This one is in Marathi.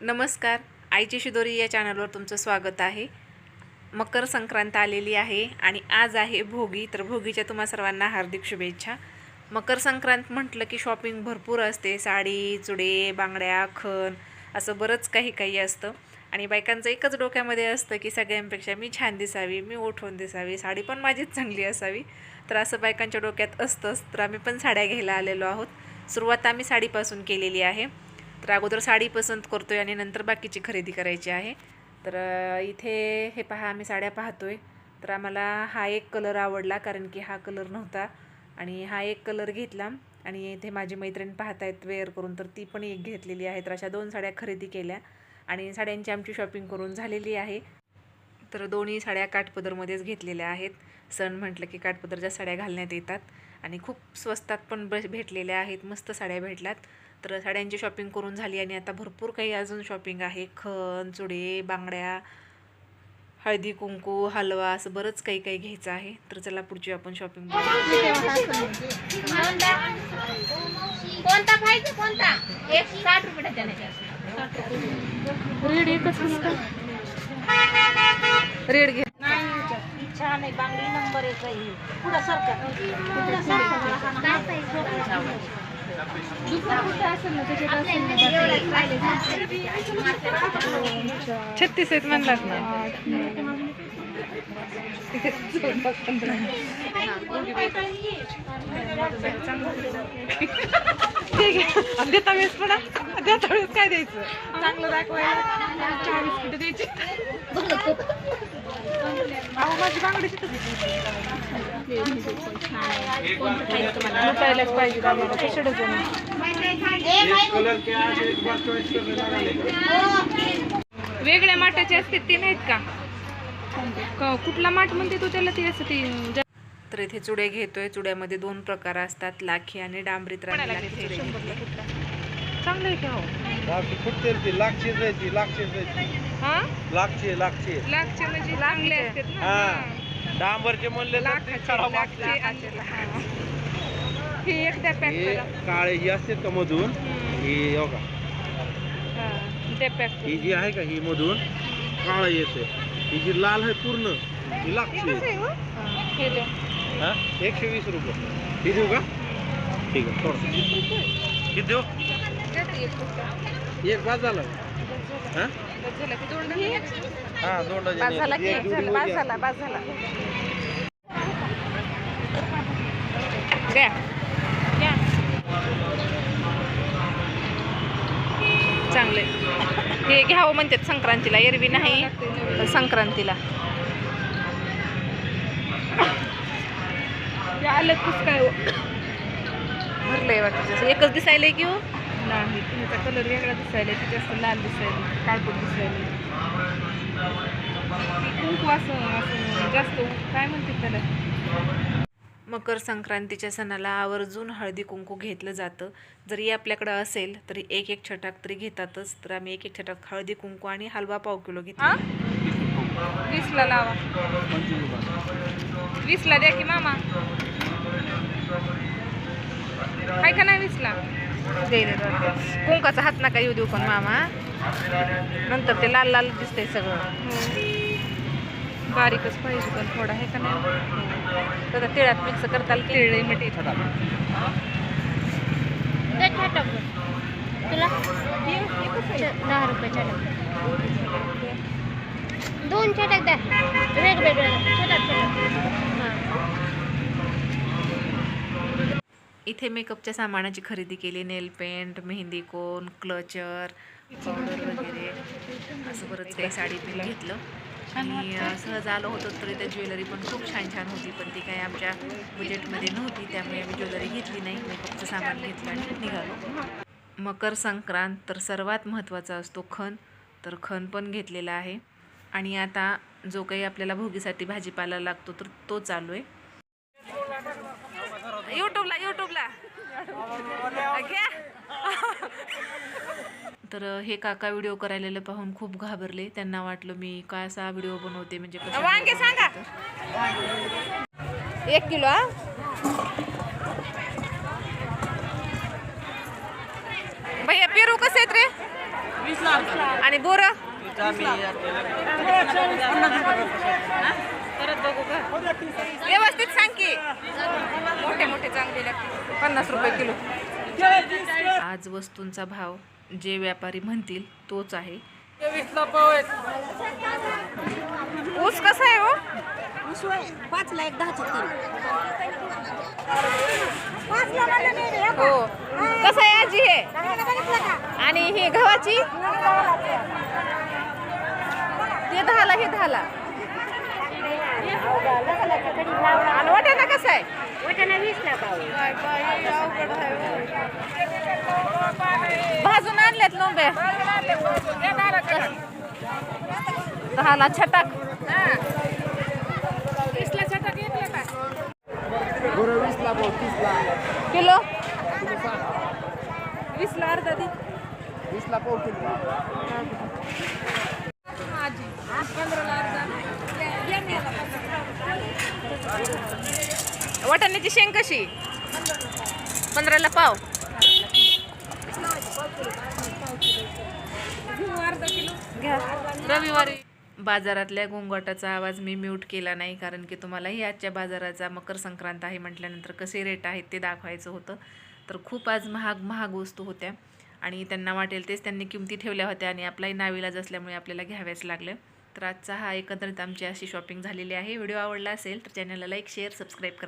नमस्कार. आईची शिदोरी या चॅनलवर तुमचं स्वागत आहे. मकर संक्रांत आलेली आहे आणि आज आहे भोगी. तर भोगीच्या तुम्हा सर्वांना हार्दिक शुभेच्छा. मकर संक्रांत म्हटलं की शॉपिंग भरपूर असते. साडी चुडे बांगड्या खण असं बरंच काही काही असतं. आणि बायकांचं एकच डोक्यामध्ये असतं की सगळ्यांपेक्षा मी छान दिसावी मी उठवून दिसावी साडी पण माझीच चांगली असावी. तर असं बायकांच्या डोक्यात असतंच. तर आम्ही पण साड्या घ्यायला आलेलो आहोत. सुरुवात आम्ही साडीपासून केलेली आहे. तर अगोदर साडी पसंत करतो आहे आणि नंतर बाकीची खरेदी करायची आहे. तर इथे हे पहा आम्ही साड्या पाहतो आहे तर आम्हाला हा एक कलर आवडला कारण की हा कलर नव्हता आणि हा एक कलर घेतला आणि इथे माझी मैत्रीण पाहतायत वेअर करून तर ती पण एक घेतलेली आहे. तर अशा दोन साड्या खरेदी केल्या आणि साड्यांची आमची शॉपिंग करून झालेली आहे. तर दोन्ही साड्या काठपदरमध्येच घेतलेल्या आहेत. सण म्हटलं की काठपदरच्या साड्या घालण्यात येतात आणि खूप स्वस्तात पण भेटलेल्या आहेत. मस्त साड्या भेटल्यात. तर साड्यांची शॉपिंग करून झाली आणि आता भरपूर काही अजून शॉपिंग आहे. खण चुडे बांगड्या हळदी कुंकू हलवा असं बरंच काही काही घ्यायचं आहे. तर चला पुढची आपण शॉपिंग कोणता पाहिजे? कोणता? एक साठ रुपये देण्याचे रेड एकच रेड घे. छान आहे. बांगडी नंबर एक आहे. पुढं सरकार छत्तीस आहेत म्हणलात ना. देता वेळेस पण देता वेळेस काय द्यायचं? चांगलं दाखवायला. चहा बिस्किट द्यायची? अहो माझी बांगडीची लुटायलाच पाहिजे आम्हाला कशा डझन वेगळ्या माठाचे असते ते नाहीत का? क- कुठला माठ म्हणते तो त्याला ते असं ते जा- तर इथे चुडे घेतोय. चुड्यामध्ये दोन प्रकार असतात. लाखी आणि डांबरी. चांगलं आहे का लाखची लाखची लाखची हा म्हणजे चांगले असतात ना? हा. डांबरचे म्हणले तर ते खराब लाखचे असतात. आणलेलं, हा. एकदा पॅक हे करा. काळे जी असते का मधून. ही हो का हा, ते पॅक ही जी आहे का ही मधून काळं येते. ही जी लाल आहे पूर्ण ही. हे. हा एकशे वीस रुपये. ही देऊ का? ठीक आहे थोडं किती देऊ. एक बाद झालं हा? बस झालं की. हा बास झाला बास झाला. द्या. चांगले हे घ्यावं म्हणतात संक्रांतीला एरवी नाही संक्रांतीला. आलं कुस काय भरलंय वाटतं एकच दिसायलंय की हो? नाही त्याचा कलर वेगळा दिसायला ती जास्त लाल दिसायला काळपट दिसायला. कुंकू असं असं जास्त काय म्हणते त्याला? मकर संक्रांतीच्या सणाला आवर्जून हळदी कुंकू घेतलं जातं. जरी आपल्याकडं असेल तरी एक एक छटाक तरी घेतातच. तर आम्ही एक एक छटाक हळदी कुंकू आणि हलवा पाव किलो घेतला. वीसला लावा. वीसला द्या की मामा. आहे का नाही वीसला. कुंकाचा हात नका येऊ देऊ पण मामा. नंतर ते लाल लाल दिसतंय सगळं. बारीकच पाहिजे पण थोडा आहे का नाही? तर तिळात मिक्स करताल तिळे मिठी छटाक तुला? दहा दोन छटाक द्या. वेगवेगळे छटाक इथे मेकअपच्या सामानाची खरेदी केली. Nail paint mehndi cone clutcher. Powder वगैरे असं बरंच काही साडी पण घेतलं. आणि सहज आलो होतो तर इथे ज्वेलरी पण खूप छान छान होती पण ती काही आमच्या बजेटमध्ये नव्हती त्यामुळे आम्ही ज्वेलरी घेतली नाही मेकअपचं सामान घेतलं आणि निघालो. मकर संक्रांत तर सर्वात महत्त्वाचा असतो खण तर खण पण घेतलेला आहे. आणि आता जो काही आपल्याला भोगीसाठी भाजीपाला लागतो तर तो चालू आहे. युट्यूबला युट्यूबला घ्या. तर हे काका व्हिडिओ करायला पाहून खूप घाबरले. त्यांना वाटलं मी काय असा व्हिडिओ बनवते म्हणजे वांगे सांगा. एक किलो भैया पेरू कसे आहेत रे. आणि बोरं? व्यवस्थित सांग की. मोठे मोठे चांगले लागतील. पन्नास रुपये किलो. आज वस्तूंचा भाव जे व्यापारी म्हणतील तोच आहे. ऊस कसा आहे हो? पाचला एक दहाचे तीन. हो कसं आहे आजी हे? आणि ही गव्हाची? ते दहाला हे दहाला. आणि वाटाणा कसा आहे? भाजून आणल्यात लोंबे दहाला छटाक किलो? वीसला अर्धा दी. वाटाण्याची शेंग कशी? पंधराला पाव. घ्या. रविवारी. बाजारातल्या गोंगाटाचा आवाज मी म्यूट केला नाही कारण की तुम्हालाही आजच्या बाजाराचा मकर संक्रांत आहे म्हटल्यानंतर कसे रेट आहेत ते दाखवायचं होतं. तर खूप आज महाग महाग वस्तू होत्या आणि त्यांना वाटेल तेच त्यांनी किमती ठेवल्या होत्या आणि आपलाही नाविलाज असल्यामुळे आपल्याला घ्याव्याच लागलं तर आजचा हा एकंदरीत आमची अशी शॉपिंग झालेली आहे. व्हिडिओ आवडला असेल तर चॅनलला लाईक शेअर सबस्क्राईब करा.